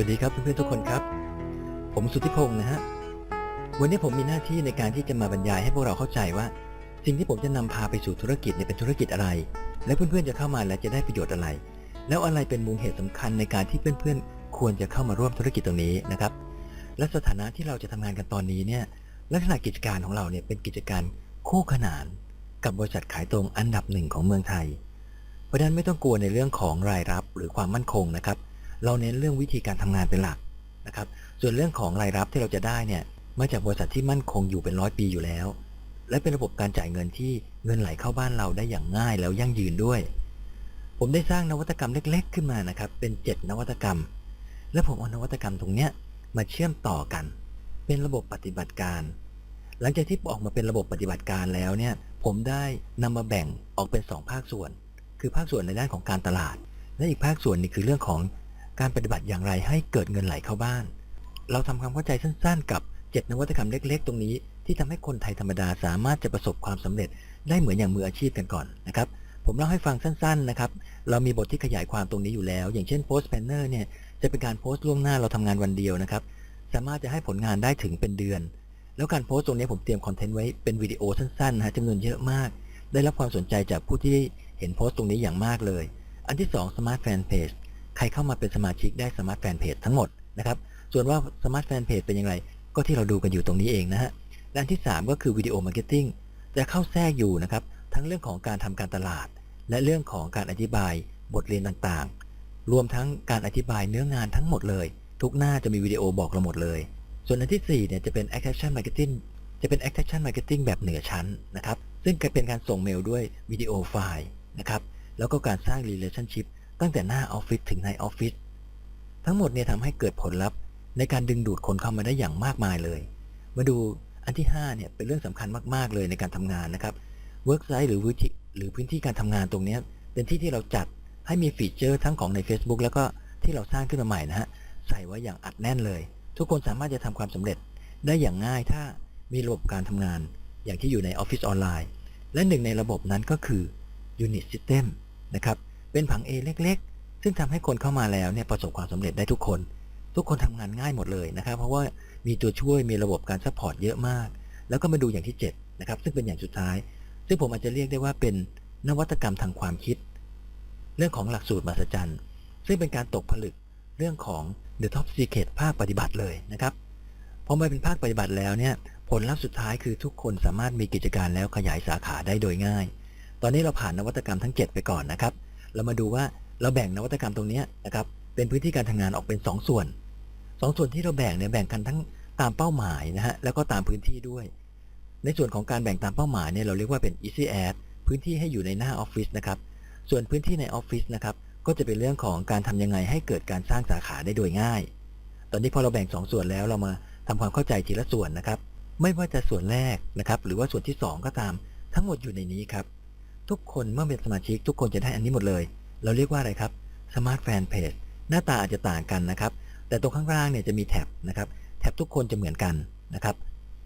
สวัสดีครับเพื่อนๆทุกคนครับ ผมสุทธิพงศ์นะฮะ วันนี้ผมมีหน้าที่ในการที่จะมาบรรยายให้พวกเราเข้าใจว่า สิ่งที่ผมจะนำพาไปสู่ธุรกิจเนี่ยเป็นธุรกิจอะไร และเพื่อนๆจะเข้ามาแล้วจะได้ประโยชน์อะไร แล้วอะไรเป็นมูลเหตุสำคัญในการที่เพื่อนๆ ควรจะเข้ามาร่วมธุรกิจตรงนี้นะครับ และสถานะที่เราจะทำงานกันตอนนี้เนี่ยลักษณะกิจการของเราเนี่ยเป็นกิจการคู่ขนาน กับบริษัทขายตรงอันดับหนึ่งของเมืองไทย เพราะฉะนั้นไม่ต้องกลัวในเรื่องของรายรับหรือความมั่นคงนะครับ เราเน้นเรื่องวิธีการทำงานเป็นหลักนะครับ ส่วนเรื่องของรายรับที่เราจะได้เนี่ยมาจากบริษัทที่มั่นคงอยู่เป็นร้อยปีอยู่แล้ว และเป็นระบบการจ่ายเงินที่เงินไหลเข้าบ้านเราได้อย่างง่ายแล้วยั่งยืนด้วย ผมได้สร้างนวัตกรรมเล็ก ๆ ขึ้นมานะครับ เป็น 7 นวัตกรรม และผมเอานวัตกรรมตรงเนี้ยมาเชื่อมต่อกัน เป็นระบบปฏิบัติการ หลังจากที่ออกมาเป็นระบบปฏิบัติการแล้วเนี่ยผมได้นำมาแบ่งออกเป็น 2 ภาคส่วน คือภาคส่วนในด้านของการตลาด และอีกภาคส่วนนี่คือเรื่องของ การปฏิบัติอย่างไรให้เกิดเงินไหลเข้าบ้าน เราทำความเข้าใจสั้นๆ กับ 7 นวัตกรรมเล็ก ๆ ตรงนี้ ที่ทำให้คนไทยธรรมดาสามารถจะประสบความสำเร็จได้เหมือนอย่างมืออาชีพกันก่อนนะครับ ผมเล่าให้ฟังสั้นๆนะครับ เรามีบทที่ขยายความตรงนี้อยู่แล้ว อย่างเช่น post planner เนี่ยจะเป็นการโพสต์ล่วงหน้าเราทำงานวันเดียวนะครับ สามารถจะให้ผลงานได้ถึงเป็นเดือน แล้วการโพสต์ตรงนี้ผมเตรียมคอนเทนต์ไว้เป็นวิดีโอสั้นๆนะฮะจำนวนเยอะมาก ได้รับความสนใจจากผู้ที่เห็นโพสต์ตรงนี้อย่างมากเลย อันที่2 Smart Fan Page ใครเข้ามาเป็นสมาชิกได้ Smart Fan Page ทั้งหมดนะครับ ส่วนว่า Smart Fan Page เป็นยังไงก็ที่เราดูกันอยู่ตรงนี้เองนะฮะและอันที่ 3 ก็คือวิดีโอมาร์เก็ตติ้งจะเข้าแทรกอยู่นะครับ ทั้งเรื่องของการทำการตลาด และเรื่องของการอธิบายบทเรียนต่างๆ รวมทั้งการอธิบายเนื้องานทั้งหมดเลย ทุกหน้าจะมีวิดีโอบอกเราหมดเลย ส่วนอันที่4เนี่ยจะเป็น Action Marketing จะเป็น Action Marketing แบบเหนือชั้นนะครับ ซึ่งเป็นการส่งเมลด้วยวิดีโอไฟล์นะครับ แล้วก็การสร้าง Relationship ตั้งแต่หน้าออฟฟิศถึงในออฟฟิศทั้งหมดเนี่ยทำให้เกิดผลลัพธ์ในการดึงดูดคนเข้ามาได้อย่างมากมายเลย มาดูอันที่5เนี่ยเป็นเรื่องสำคัญมาก ๆ เลยในการทำงานนะครับ Worksite หรือวิธีหรือพื้นที่การทำงานตรงนี้เป็นที่ที่เราจัดให้มีฟีเจอร์ทั้งของใน Facebook แล้วก็ที่เราสร้างขึ้นมาใหม่นะฮะใส่ไว้อย่างอัดแน่นเลย ทุกคนสามารถจะทำความสำเร็จได้อย่างง่ายถ้ามีระบบการทำงานอย่างที่อยู่ในออฟฟิศออนไลน์และหนึ่งในระบบนั้นก็คือ Unit System นะครับ เป็นผัง A เล็ก ๆ ซึ่งทำให้คนเข้ามาแล้วเนี่ยประสบความสำเร็จได้ทุกคน ทุกคนทำงานง่ายหมดเลยนะครับ เพราะว่ามีตัวช่วยมีระบบการซัพพอร์ตเยอะมาก แล้วก็มาดูอย่างที่7นะครับซึ่งเป็นอย่างสุดท้าย ซึ่งผมอาจจะเรียกได้ว่าเป็นนวัตกรรมทางความคิด เรื่องของหลักสูตรมหัศจรรย์ ซึ่งเป็นการตกผลึกเรื่องของ The Top Secret ภาคปฏิบัติเลยนะครับพอมาเป็นภาคปฏิบัติแล้วเนี่ยผลลัพธ์สุดท้ายคือทุกคนสามารถมีกิจการแล้วขยายสาขาได้โดยง่าย ตอนนี้เราผ่านนวัตกรรมทั้ง 7 ไปก่อนนะครับ เรามาดูว่าเราแบ่งนวัตกรรมตรงนี้นะครับเป็นพื้นที่การทำงานออกเป็น 2 ส่วน 2 ส่วนที่เราแบ่งเนี่ยแบ่งกันทั้งตามเป้าหมายนะฮะแล้วก็ตามพื้นที่ด้วย ในส่วนของการแบ่งตามเป้าหมายเนี่ยเราเรียกว่าเป็น easy ad พื้นที่ให้อยู่ในหน้าออฟฟิศนะครับส่วนพื้นที่ในออฟฟิศนะครับก็จะเป็นเรื่องของการทำยังไงให้เกิดการสร้างสาขาได้โดยง่าย ตอนนี้พอเราแบ่ง 2 ส่วนแล้วเรามาทำความเข้าใจทีละส่วนนะครับ ไม่ว่าจะส่วนแรกนะครับหรือว่าส่วนที่ 2 ก็ตาม ทั้งหมดอยู่ในนี้ครับ ทุกคนเมื่อเป็นสมาชิกทุกคนจะได้อันนี้หมดเลย เราเรียกว่าอะไรครับ Smart Fan Page หน้าตาอาจจะต่างกันนะครับ แต่ตรงข้างล่างเนี่ยจะมีแท็บนะครับแท็บทุกคนจะเหมือนกันนะครับ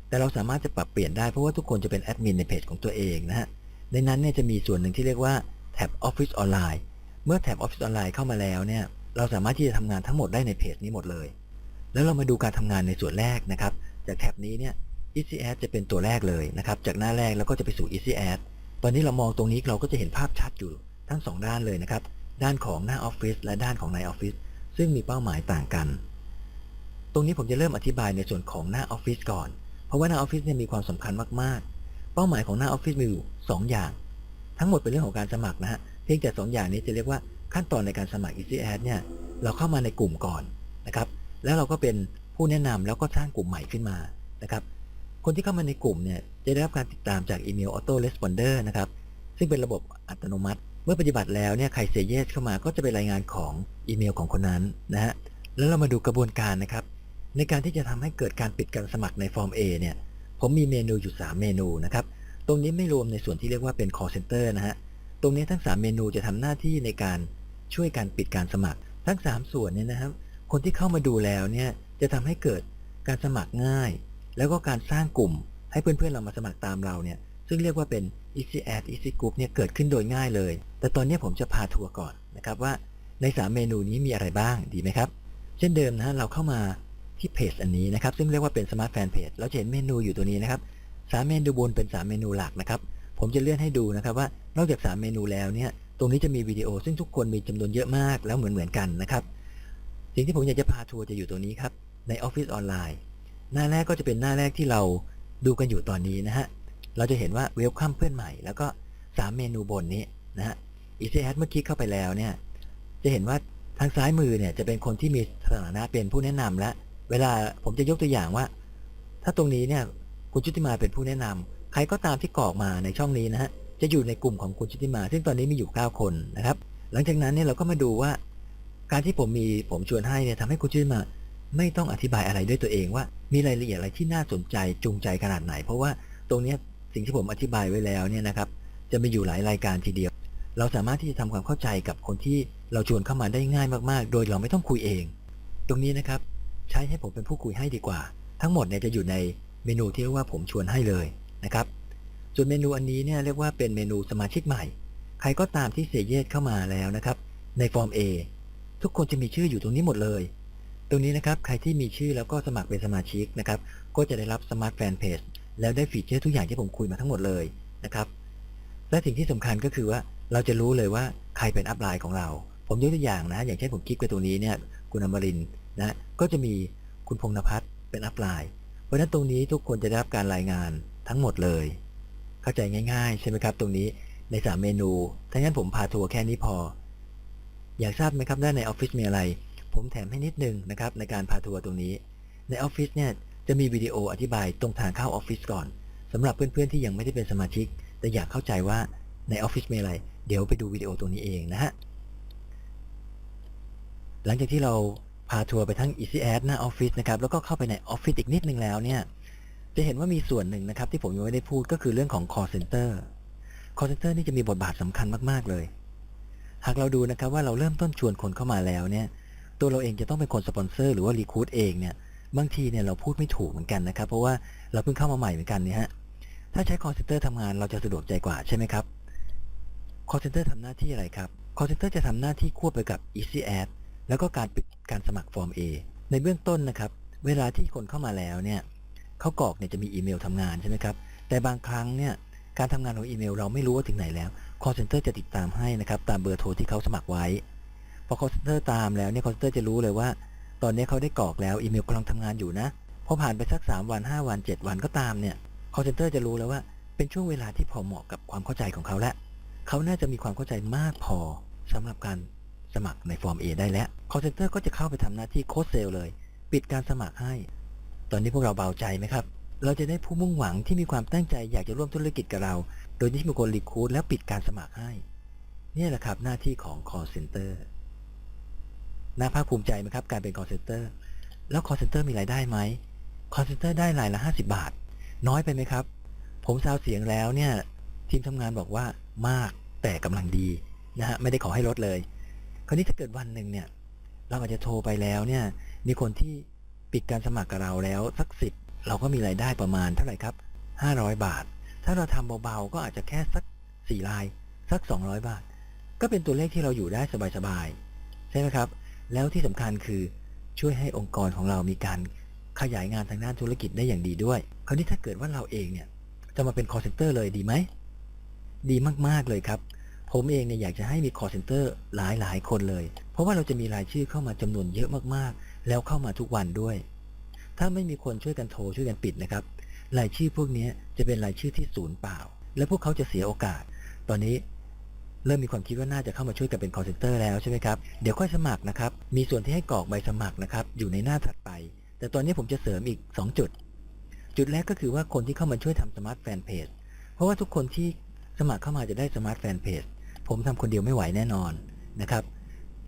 แต่เราสามารถจะปรับเปลี่ยนได้เพราะว่าทุกคนจะเป็นแอดมินในเพจของตัวเองนะฮะในนั้นเนี่ยจะมีส่วนหนึ่งที่เรียกว่าแท็บ Office Online เมื่อแท็บ Office Online เข้ามาแล้วเนี่ยเราสามารถที่จะทำงานทั้งหมดได้ในเพจนี้หมดเลย แล้วเรามาดูการทำงานในส่วนแรกนะครับ จากแท็บนี้เนี่ย Easy Ad จะเป็นตัวแรกเลยนะครับ จากหน้าแรกแล้วก็จะไปสู่ Easy Ad ตอนนี้เรามองตรงนี้เราก็จะเห็นภาพชัดอยู่ทั้ง 2 ด้านเลยนะครับ ด้านของหน้าออฟฟิศและด้านของในออฟฟิศซึ่งมีเป้าหมายต่างกัน ตรงนี้ผมจะเริ่มอธิบายในส่วนของหน้าออฟฟิศก่อน เพราะว่าหน้าออฟฟิศเนี่ยมีความสำคัญมากๆ เป้าหมายของหน้าออฟฟิศมีอยู่2อย่าง ทั้งหมดเป็นเรื่องของการสมัครนะฮะ เพียงแต่2อย่างนี้จะเรียกว่าขั้นตอนในการสมัคร Easy Ad เนี่ย เราเข้ามาในกลุ่มก่อนนะครับ แล้วเราก็เป็นผู้แนะนำแล้วก็สร้างกลุ่มใหม่ขึ้นมานะครับ คนที่เข้ามาในกลุ่มเนี่ยจะได้รับการติดตามจากอีเมล Auto Responder นะครับ ซึ่งเป็นระบบอัตโนมัติ เมื่อปฏิบัติแล้วเนี่ยใครเซเยสเข้ามาก็จะเป็นรายงานของอีเมลของคนนั้นนะฮะแล้วเรามาดูกระบวนการนะครับ ในการที่จะทำให้เกิดการปิดการสมัครในฟอร์ม A เนี่ยผมมีเมนูอยู่ 3 เมนูนะครับ ตรงนี้ไม่รวมในส่วนที่เรียกว่าเป็น call center นะฮะตรงนี้ทั้ง 3 เมนูจะทำหน้าที่ในการช่วยการปิดการสมัคร ทั้ง 3 ส่วนเนี่ยนะครับ คนที่เข้ามาดูแล้วเนี่ยจะทำให้เกิดการสมัครง่าย แล้วก็การสร้างกลุ่มให้เพื่อนๆเรามาสมัครตามเราเนี่ย ซึ่งเรียกว่าเป็น Easy Ad Easy Group เนี่ยเกิดขึ้นโดยง่ายเลย แต่ตอนนี้ผมจะพาทัวร์ก่อนนะครับว่าใน 3 เมนูนี้มีอะไรบ้างดีไหมครับ เช่นเดิมนะฮะเราเข้ามาที่เพจอันนี้นะครับ ซึ่งเรียกว่าเป็น Smart Fan Page เราจะเห็นเมนูอยู่ตัวนี้นะครับสามเมนูบนเป็นสามเมนูหลักนะครับ ผมจะเลื่อนให้ดูนะครับว่านอกจากสามเมนูแล้วเนี่ย ตรงนี้จะมีวิดีโอซึ่งทุกคนมีจำนวนเยอะมากแล้วเหมือนเหมือนๆกันนะครับ สิ่งที่ผมอยากจะพาทัวร์จะอยู่ตรงนี้ครับใน Office ออนไลน์ หน้าแรกก็จะเป็นหน้าแรกที่เราดูกันอยู่ตอนนี้นะฮะ เราจะเห็นว่า Welcome เพื่อนใหม่ แล้วก็ 3 เมนูบนนี้นะฮะ Easy Add เมื่อคลิกเข้าไปแล้วเนี่ย จะเห็นว่าทางซ้ายมือเนี่ยจะเป็นคนที่มีสถานะเป็นผู้แนะนำและ เวลาผมจะยกตัวอย่างว่า ถ้าตรงนี้เนี่ยคุณชุติมาเป็นผู้แนะนำใครก็ตามที่กรอกมาในช่องนี้นะฮะ จะอยู่ในกลุ่มของคุณชุติมา ซึ่งตอนนี้มีอยู่ 9 คนนะครับ หลังจากนั้นเนี่ยเราก็มาดูว่า การที่ผมมีผมชวนให้เนี่ยทำให้คุณชุติมา ไม่ต้องอธิบายอะไรด้วยตัวเองว่า มีรายละเอียดอะไรที่น่าสนใจจูงใจขนาดไหน เพราะว่าตรงนี้สิ่งที่ผมอธิบายไว้แล้วเนี่ยนะครับ จะมีอยู่หลายรายการทีเดียว เราสามารถที่จะทำความเข้าใจกับคนที่เราชวนเข้ามาได้ง่ายมากๆ โดยเราไม่ต้องคุยเอง ตรงนี้นะครับ ใช้ให้ผมเป็นผู้คุยให้ดีกว่า ทั้งหมดเนี่ยจะอยู่ในเมนูที่เรียกว่าผมชวนให้เลยนะครับส่วนเมนูอันนี้เนี่ยเรียกว่าเป็นเมนูสมาชิกใหม่ ใครก็ตามที่เสียเยสเข้ามาแล้วนะครับ ในฟอร์ม A ทุกคนจะมีชื่ออยู่ตรงนี้หมดเลย ตรงนี้นะครับใครที่มีชื่อแล้วก็สมัครเป็นสมาชิกนะครับก็จะได้รับสมาร์ทแฟนเพจแล้วได้ฟีเจอร์ทุกอย่างที่ผมคุยมาทั้งหมดเลยนะครับและสิ่งที่สำคัญก็คือว่าเราจะรู้เลยว่าใครเป็นอัพไลน์ของเรา ผมยกตัวอย่างนะ อย่างเช่นผมคลิกไปตรงนี้เนี่ยคุณอมรินนะก็จะมีคุณพงษ์นภัสเป็นอัพไลน์เพราะนั้นตรงนี้ทุกคนจะได้รับการรายงานทั้งหมดเลย เข้าใจง่าย ๆ ใช่ไหมครับ ตรงนี้ในสามเมนูถ้างั้นผมพาทัวร์แค่นี้พอ อยากทราบไหมครับด้านในออฟฟิศมีอะไร ผมแถมให้นิดนึงนะครับในการพาทัวร์ตรงนี้ ในออฟฟิศเนี่ยจะมีวิดีโออธิบายตรงทางเข้าออฟฟิศก่อนสำหรับเพื่อนๆที่ยังไม่ได้เป็นสมาชิก แต่อยากเข้าใจว่าในออฟฟิศมีอะไร เดี๋ยวไปดูวิดีโอตรงนี้เองนะฮะหลังจากที่เราพาทัวร์ไปทั้ง Easy Ad หน้าออฟฟิศนะครับแล้วก็เข้าไปในออฟฟิศอีกนิดนึงแล้วเนี่ยจะเห็นว่ามีส่วนหนึ่งนะครับที่ผมยังไม่ได้พูดก็คือเรื่องของ call center call center นี่จะมีบทบาทสำคัญมากๆเลย หากเราดูนะครับว่าเราเริ่มต้นชวนคนเข้ามาแล้วเนี่ย ตัวเราเองจะต้องเป็นคนสปอนเซอร์หรือว่ารีคูดเองเนี่ยบางทีเนี่ยเราพูดไม่ถูกเหมือนกันนะครับ เพราะว่าเราเพิ่งเข้ามาใหม่เหมือนกันเนี่ยฮะถ้าใช้ call center ทำงานเราจะสะดวกใจกว่าใช่ไหมครับ call center ทำหน้าที่อะไรครับ call center จะทำหน้าที่ควบไปกับ easy ad แล้วก็การปิดการสมัครฟอร์ม A ในเบื้องต้นนะครับ เวลาที่คนเข้ามาแล้วเนี่ยเขากรอกเนี่ยจะมีอีเมลทำงานใช่ไหมครับแต่บางครั้งเนี่ยการทำงานของอีเมลเราไม่รู้ว่าถึงไหนแล้ว call center จะติดตามให้นะครับตามเบอร์โทรที่เขาสมัครไว้ อ call center ตามแล้วเนี่ย call center จะรู้เลยว่า ตอนนี้เขาได้กรอกแล้วอีเมลกำลังทำงานอยู่นะพอผ่านไปสัก 3 วัน 5 วัน 7 วันก็ตามเนี่ย call center จะรู้แล้วว่า เป็นช่วงเวลาที่พอเหมาะกับความเข้าใจของเขาแล้วเขาน่าจะมีความเข้าใจมากพอสำหรับการสมัครในฟอร์ม A ได้แล้ว call center ก็จะเข้าไปทำหน้าที่โค้ดเซลเลย ปิดการสมัครให้ ตอนนี้พวกเราเบาใจไหมครับ เราจะได้ผู้มุ่งหวังที่มีความตั้งใจอยากจะร่วมธุรกิจกับเรา โดยที่มีคนรีคูดแล้วปิดการสมัครให้เนี่ยแหละครับหน้าที่ของ call center น่ น่าภาคภูมิใจไหมครับ การเป็น call center แล้ว call center มีรายได้ไหม call center ได้รายละ 50 บาท น้อยไปไหมครับ ผมซาวเสียงแล้วเนี่ย ทีมทำงานบอกว่ามากแต่กำลังดีนะฮะไม่ได้ขอให้ลดเลย คราวนี้ถ้าเกิดวันหนึ่งเนี่ย เราอาจจะโทรไปแล้วเนี่ย มีคนที่ปิดการสมัครกับเราแล้วสักสิบเราก็มีรายได้ประมาณเท่าไหร่ครับ 500 บาท ถ้าเราทำเบาๆก็อาจจะแค่สัก4ลายสัก 200 บาท ก็เป็นตัวเลขที่เราอยู่ได้สบายๆใช่ไหมครับ แล้วที่สำคัญคือช่วยให้องค์กรของเรามีการขยายงานทางด้านธุรกิจได้อย่างดีด้วย คราวนี้ถ้าเกิดว่าเราเองเนี่ยจะมาเป็น call center เลยดีไหม ดีมากๆเลยครับ ผมเองเนี่ยอยากจะให้มี call center หลายๆ คนเลย เพราะว่าเราจะมีรายชื่อเข้ามาจำนวนเยอะมากๆ แล้วเข้ามาทุกวันด้วย ถ้าไม่มีคนช่วยกันโทรช่วยกันปิดนะครับ รายชื่อพวกนี้จะเป็นรายชื่อที่ศูนย์เปล่า และพวกเขาจะเสียโอกาส ตอนนี้ เริ่มมีความคิดว่าน่าจะเข้ามาช่วยกันเป็น call center แล้วใช่ไหมครับ เดี๋ยวค่อยสมัครนะครับ มีส่วนที่ให้กรอกใบสมัครนะครับ อยู่ในหน้าถัดไป แต่ตอนนี้ผมจะเสริมอีก 2 จุด จุดแรกก็คือว่าคนที่เข้ามาช่วยทำสมาร์ทแฟนเพจ เพราะว่าทุกคนที่สมัครเข้ามาจะได้สมาร์ทแฟนเพจ ผมทำคนเดียวไม่ไหวแน่นอนนะครับ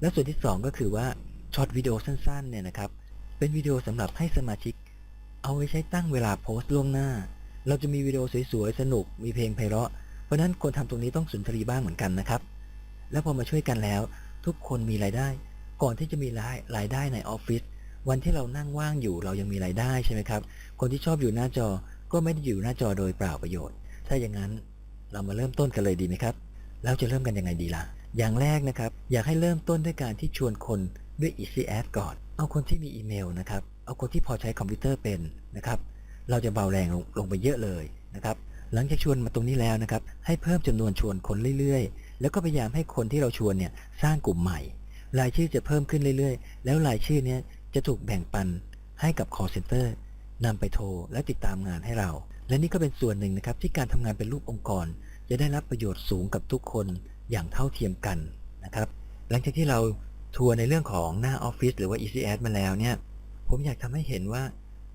และส่วนที่ 2 ก็คือว่าช็อตวิดีโอสั้นๆเนี่ยนะครับ เป็นวิดีโอสำหรับให้สมาชิก เอาไว้ใช้ตั้งเวลาโพสต์ล่วงหน้า เราจะมีวิดีโอสวยๆ สนุก มีเพลงไพเราะ เพราะนั้นคนทำตรงนี้ต้องสุนทรีบ้างเหมือนกันนะครับ แล้วพอมาช่วยกันแล้ว ทุกคนมีรายได้ ก่อนที่จะมีรายรายได้ในออฟฟิศวันที่เรานั่งว่างอยู่เรายังมีรายได้ใช่ไหมครับ คนที่ชอบอยู่หน้าจอก็ไม่ได้อยู่หน้าจอโดยเปล่าประโยชน์ ถ้าอย่างนั้นเรามาเริ่มต้นกันเลยดีไหมครับ แล้วจะเริ่มกันยังไงดีล่ะ อย่างแรกนะครับ อยากให้เริ่มต้นด้วยการที่ชวนคนด้วย Easy Ad ก่อน เอาคนที่มีอีเมลนะครับ เอาคนที่พอใช้คอมพิวเตอร์เป็นนะครับ เราจะเบาแรงลงลงไปเยอะเลยนะครับ หลังจากชวนมาตรงนี้แล้วนะครับ ให้เพิ่มจำนวนชวนคนเรื่อยๆ แล้วก็พยายามให้คนที่เราชวนเนี่ยสร้างกลุ่มใหม่ รายชื่อจะเพิ่มขึ้นเรื่อยๆ แล้วรายชื่อเนี้ยจะถูกแบ่งปันให้กับ call center นำไปโทรและติดตามงานให้เรา และนี่ก็เป็นส่วนหนึ่งนะครับที่การทำงานเป็นรูปองค์กร จะได้รับประโยชน์สูงกับทุกคนอย่างเท่าเทียมกันนะครับ หลังจากที่เราทัวร์ในเรื่องของหน้าออฟฟิศหรือว่า ECS มาแล้วเนี่ย ผมอยากทำให้เห็นว่า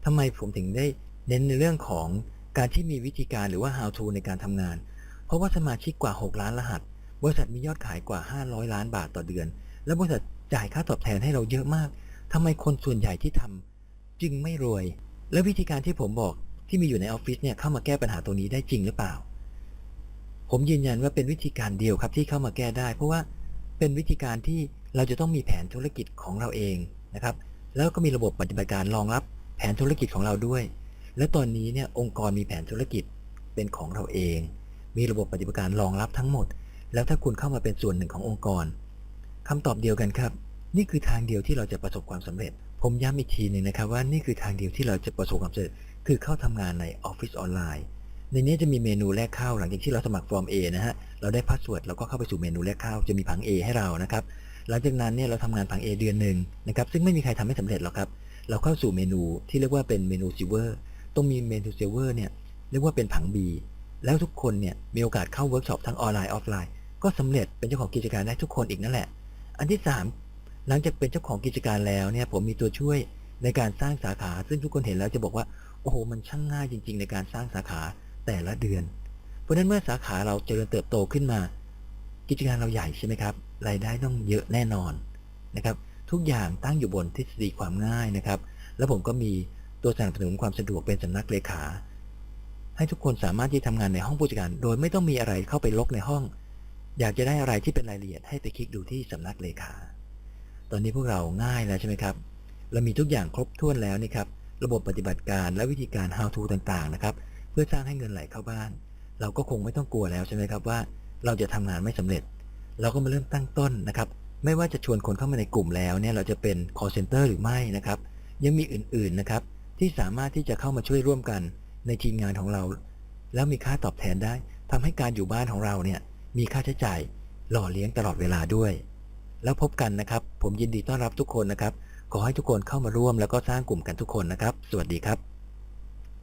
ทำไมผมถึงได้เน้นในเรื่องของ การที่มีวิธีการหรือว่า how to ในการทำงาน เพราะว่าสมาชิกกว่า 6 ล้านรหัส บริษัทมียอดขายกว่า 500 ล้านบาทต่อเดือน และบริษัทจ่ายค่าตอบแทนให้เราเยอะมากทำไมคนส่วนใหญ่ที่ทำจึงไม่รวย และวิธีการที่ผมบอกที่มีอยู่ในออฟฟิศเนี่ยเข้ามาแก้ปัญหาตรงนี้ได้จริงหรือเปล่า ผมยืนยันว่าเป็นวิธีการเดียวครับที่เข้ามาแก้ได้ เพราะว่าเป็นวิธีการที่เราจะต้องมีแผนธุรกิจของเราเองนะครับ แล้วก็มีระบบปฏิบัติการรองรับแผนธุรกิจของเราด้วย และตอนนี้เนี่ยองค์กรมีแผนธุรกิจเป็นของเราเอง มีระบบปฏิบัติการรองรับทั้งหมด แล้วถ้าคุณเข้ามาเป็นส่วนหนึ่งขององค์กรคำตอบเดียวกันครับ นี่คือทางเดียวที่เราจะประสบความสำเร็จ ผมย้ำอีกทีหนึ่งนะครับว่านี่คือทางเดียวที่เราจะประสบความสำเร็จ คือเข้าทำงานในออฟฟิศออนไลน์ในนี้จะมีเมนูแรกเข้าหลังจากที่เราสมัครฟอร์ม A นะฮะ เราได้พาสเวิร์ดเราก็เข้าไปสู่เมนูแรกเข้าจะมีผัง A ให้เรานะครับ หลังจากนั้นเนี่ยเราทำงานผัง A เดือนหนึ่งนะครับ ซึ่งไม่มีใครทำให้สำเร็จหรอกครับ เราเข้าสู่เมนูที่เรียกว่าเป็นเมนูซิเวอร์ ตรงมีเมนูซิลเวอร์เนี่ยเรียกว่าเป็นผัง B แล้วทุกคนเนี่ยมีโอกาสเข้าเวิร์กช็อปทั้งออนไลน์ออฟไลน์ ก็สำเร็จเป็นเจ้าของกิจการได้ทุกคนอีกนั่นแหละ อันที่ 3 หลังจากเป็นเจ้าของกิจการแล้วเนี่ยผมมีตัวช่วยในการสร้างสาขา ซึ่งทุกคนเห็นแล้วจะบอกว่าโอ้โหมันช่างง่ายจริง ๆ ในการสร้างสาขาแต่ละเดือน เพราะฉะนั้นเมื่อสาขาเราเจริญเติบโตขึ้นมา กิจการเราใหญ่ใช่ไหมครับรายได้ต้องเยอะแน่นอนนะครับทุกอย่างตั้งอยู่บนทฤษฎีความง่ายนะครับ แล้วผมก็มี ตัวสนับสนุนความสะดวกเป็นสำนักเลขา ให้ทุกคนสามารถที่ทำงานในห้องผู้จัดการ โดยไม่ต้องมีอะไรเข้าไปลกในห้อง อยากจะได้อะไรที่เป็นรายละเอียดให้ไปคลิกดูที่สำนักเลขา ตอนนี้พวกเราง่ายแล้วใช่ไหมครับ เรามีทุกอย่างครบถ้วนแล้วนี่ครับ ระบบปฏิบัติการและวิธีการ how to ต่างๆนะครับ เพื่อสร้างให้เงินไหลเข้าบ้าน เราก็คงไม่ต้องกลัวแล้วใช่ไหมครับว่า เราจะทำงานไม่สำเร็จ เราก็มาเริ่มตั้งต้นนะครับไม่ว่าจะชวนคนเข้ามาในกลุ่มแล้วเนี่ยเราจะเป็น call center หรือไม่นะครับ ยังมีอื่นๆนะครับ ที่สามารถที่จะเข้ามาช่วยร่วมกันในทีมงานของเรา แล้วมีค่าตอบแทนได้ทำให้การอยู่บ้านของเราเนี่ยมีค่าใช้จ่ายหล่อเลี้ยงตลอดเวลาด้วย แล้วพบกันนะครับ ผมยินดีต้อนรับทุกคนนะครับ ขอให้ทุกคนเข้ามาร่วมแล้วก็สร้างกลุ่มกันทุกคนนะครับ สวัสดีครับ